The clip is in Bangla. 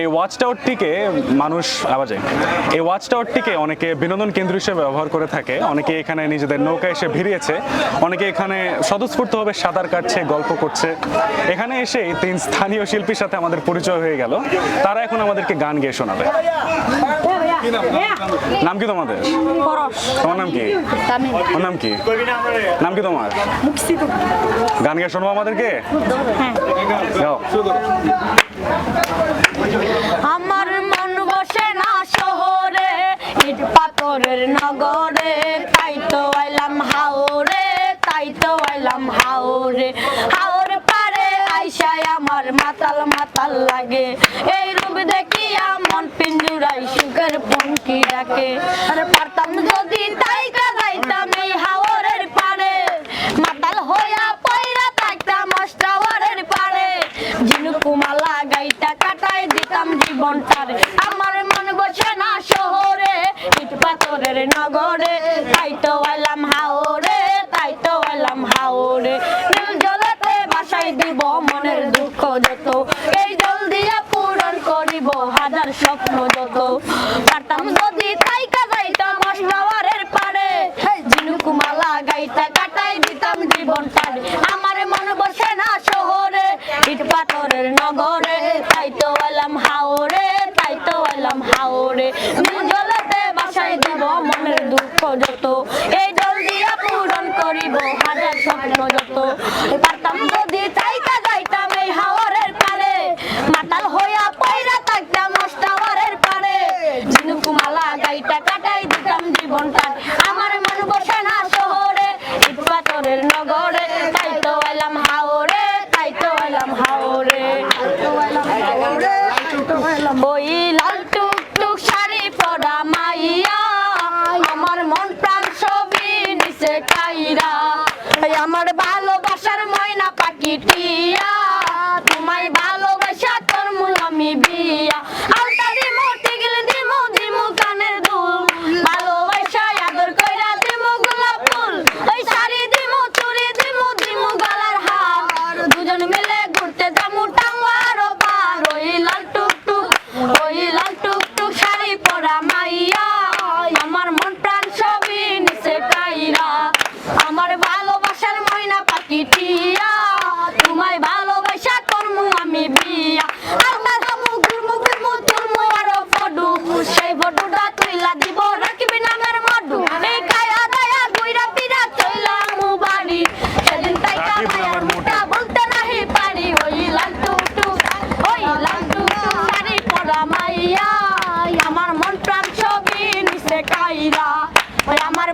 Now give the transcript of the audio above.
এই ওয়াচ টাওয়ারটিকে মানুষ আওয়াজে এই ওয়াচ টাওয়ারটিকে অনেকে বিনোদন কেন্দ্র হিসেবে ব্যবহার করে থাকে। অনেকে এখানে নিজেদের নৌকা এসে ভিড়িয়েছে। অনেকে এখানে স্বতঃস্ফূর্তভাবে সাঁতার কাটছে গল্প করছে। এখানে এসে তিন স্থানীয় শিল্পীর সাথে আমাদের পরিচয় হয়ে গেল। তারা এখন আমাদেরকে গান গেয়ে শোনাবে। নাম কি তোমাদের? তোমার নাম কি? তোমার নাম কি? নাম কি তোমার? গান গেয়ে শোনাবো আমাদেরকে? হ্যাঁ। পাথরের তাই তো আইলাম হাওরে, তাই তো আইলাম হাওরে। হাওরে পারে আইসায় আমার মাতাল মাতাল লাগে। এই রূপ দেখিয়া মন পিঞ্জুরাই সুখের পঙ্কি ডাকে আরে পারতাম যদি তাই কাদাইতাম এই হাওরের পারে। মাতাল হইয়া পয়রা থাকতাম অষ্টাওয়ারের পারে। ঝিনুকুমালা গাইটা কাটাই দিতাম জীবনটারে। আমার মন বসে না শহরে। ইট পাথরের নগরে, তাই তো আইলাম হাওরে, তাই তো আইলাম হাওরে। নীল জলেতে বাসাই দিব মনের দুঃখ যত। এই জল দিয়া পূরণ করিব হাজার স্বপ্ন যত। পারতাম যদি তাই কাজাইতাম অষ্টাওয়ারের পারে ঝিনুকুমালা গাইটা কাটাই দিতাম জীবন জীবনটারে আমার মন বসে না শহরে। ইট পাথরের নগরে তাই তো এলাম হাওরে তাই তো এলাম হাওরে নীল জলেতে বাসাই দিব মনের দুঃখ যত এই জল দিয়া পূরণ করিব হাজার স্বপ্ন যত পারতাম যদি তাই কাজাইতাম এই হাওরের পারে মাতাল হইয়া পয়রা থাকতাম অষ্টাওয়ারের পারে ঝিনুকুমালা গাইটা কাটাই দিতাম জীবনটা আমার মন বসে না শহরে ইট নগরে তাই তো হাওরে তাই তো হাওরে ওই লাল টুক টুক শাড়ি পরা মাইয়া আমার মন প্রাণ ছবি নিচে কাইরা। আমার ভালোবাসার ময়না পাখি ময়না পাখি টিয়া তোমায় ভালোবাসা করমু আমি বিয়া। আলতা দামু তুলমু আরও ফডু সেই ফটোটা তুইলা দিব রাখবি নামের মডু। এই খায়া দায়া গুইরা পিরা চইলামু বাড়ি। সেদিন তাই রাখিব নামের মডু। কামায়া বলতে নাহি পারি। ওই লাল টুক টুক ওই শাড়ি মাইয়া। আমার মন প্রাণ ছবি নিচে কাইরা। ওই আমার